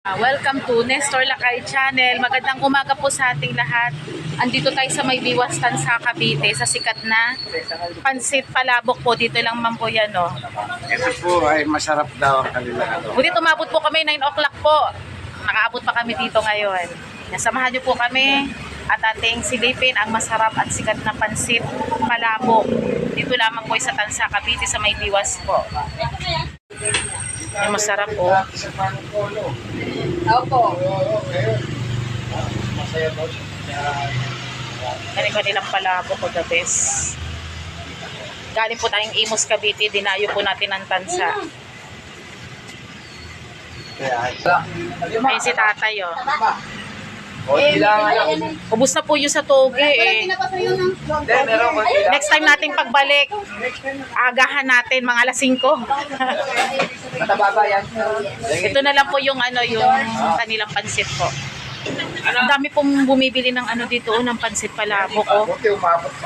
Ah, Welcome to Nestor Lakay Channel. Magandang umaga po sa ating lahat. Andito tayo sa may Biwastan sa Cavite sa sikat na Pansit Palabok po. Dito lang man po yan, no. Ito po ay masarap daw ang kanila ano. Buti tumabot po kami 9 o'clock po. Nakaabot pa kami dito ngayon. Samahan niyo po kami at ating silipin ang masarap at sikat na pansit palabok. Dito lamang po sa Tansa, Cavite sa may Biwas po. Yung masarap po. Opo. Masaya daw siya. Galing kanilang palabok ko the best. Galing po tayong Imus Cavite, dinayo po natin ang tansa. Ayun si tatay oh. Lang. Ubus na po yung sa toge eh. Next time nating pagbalik, agahan natin mga alas 5. Mataba ba yan? Ito na lang po yung ano yung kanilang pansit po. Ang dami pong bumibili ng ano dito oh, ng pansit palabok oh.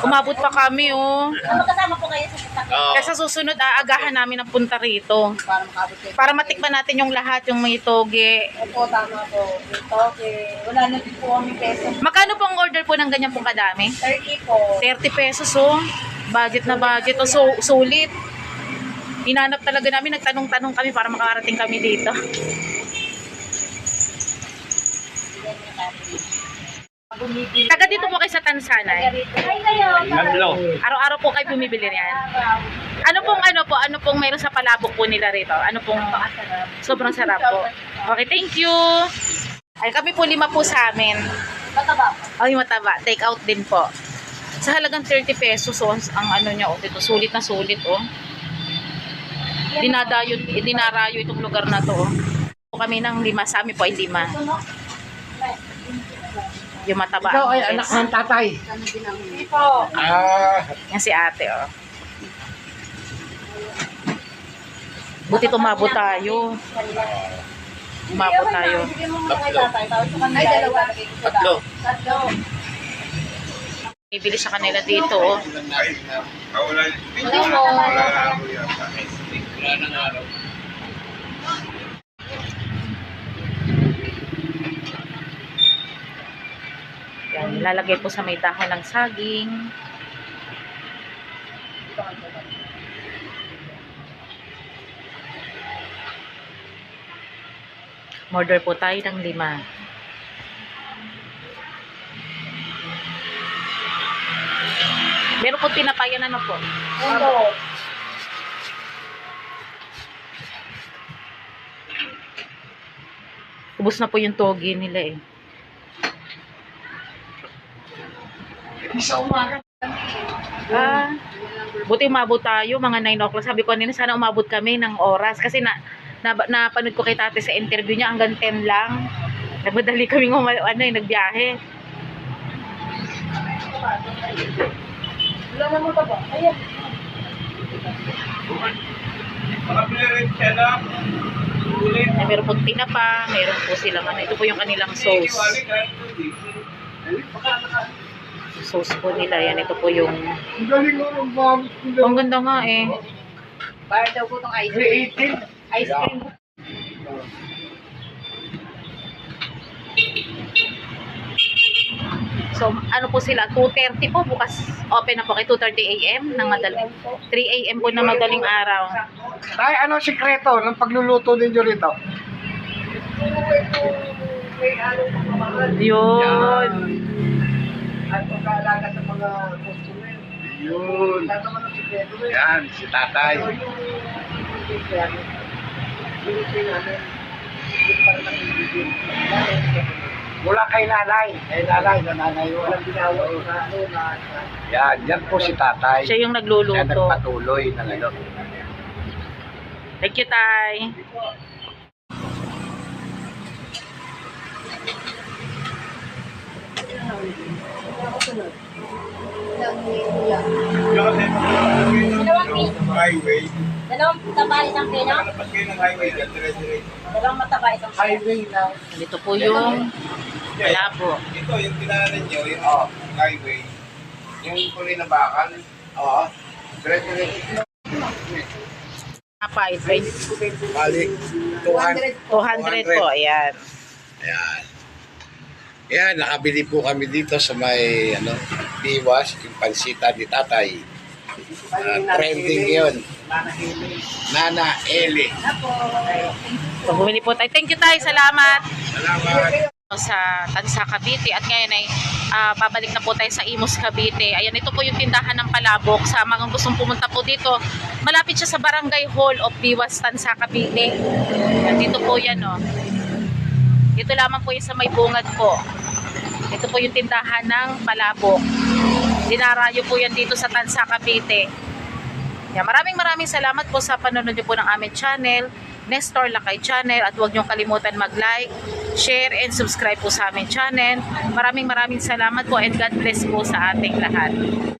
Umabot pa. Kami oh. Magkasama po kayo sa sasakyan Kaya sa susunod aagahan namin ang punta rito. para makabot kayo. Para matikman natin yung lahat, yung may toge. Opo, tama po. Okay. Wala na din po kami peso. Magkano pong order po ng ganyan pong kadami? 30 po. 30 pesos oh. Budget na budget oh. So, sulit. Hinanap talaga namin, nagtanong-tanong kami para makarating kami dito. Taga dito po kayo sa Tansanay. Araw-araw po kayo bumibili riyan. Ano pong ano po, ano pong mayroon sa palabok po nila rito? Ano pong sobrang sarap po. Okay, thank you. Ay, kami po lima po sa amin. Mataba. Ay, mataba. Take out din po. Sa halagang 30 pesos, oh, ang ano niya, oh, dito, sulit na sulit, oh. Dinadayo, dinarayo itong lugar na to, oh. Kami ng lima, sa amin po ay lima. Yung mataba. Ikaw ay ang anak best. ng tatay. Hindi po. Ah, Yan si ate, oh. Buti tumabo tayo. Umabot tayo. Ay, dalawa. Tatlo. Tatlo. Bibili sa kanila dito, oh. Hindi po. Yan, lalagay po sa may dahon ng saging. Order po tayo ng lima. Meron po tinapayan ano po. Opo. Ubus na po yung togi nila eh. Isa umaga. Ah, buti umabot tayo, mga 9 o'clock. Sabi ko kanina, sana umabot kami ng oras. Kasi na, na, napanood ko kay tate sa interview niya, hanggang 10 lang. Nagmadali kami ng ano, eh, nagbiyahe. Wala na mataba. Ayan. Na meron pong tinapa, meron po silang ano. Ito po yung kanilang sauce. Sauce po nila. Yan, ito po yung... Ang ganda nga eh. Para daw po itong ice cream. Ice cream. So, ano po sila? 2.30 po. Bukas open na po kay 2.30 a.m. ng madaling... 3 a.m. po na madaling araw. Tay, ano sikreto ng pagluluto ninyo rito? Yun. At pagkaalaga sa mga customer. Yun. Yan, si tatay. Mula kay nanay. Kay nanay, na nanay yun. Walang ginawa na ano na. Yan, yan po si tatay. Siya yung Siya nagluluto. nagpatuloy na ano. Thank you, Tay. Dalawang piso. Highway. Dalawang mataba isang dire-diretso. Dalawang mataba isang pino. Highway na. Dito po yung labo. Ito, yung tinanan nyo, yung oh, highway. Yung kulay na bakal. Oo. Dire-diretso. Apay, Balik, 200. 200 po, ayan. Ayan. Ayan, nakabili po kami dito sa may, ano, Biwas, yung pansita ni tatay. Ah, trending yun. Nana Eli. So, bumili po tayo. Thank you tayo, salamat. Salamat. sa Tansa Cavite at ngayon ay ah, babalik na po tayo sa Imus Cavite. Ayan, ito po yung tindahan ng palabok sa mga gustong pumunta po dito. Malapit siya sa Barangay Hall of Biwas, Tansa Cavite. Ayan, dito po yan, oh. Dito lamang po yung sa may bungad po. Ito po yung tindahan ng palabok. Dinarayo po yan dito sa Tansa Cavite. Yan, maraming maraming salamat po sa panonood niyo po ng aming channel, Nestor Lakay Channel at huwag niyong kalimutan mag-like, share and subscribe po sa aming channel. Maraming maraming salamat po and God bless po sa ating lahat.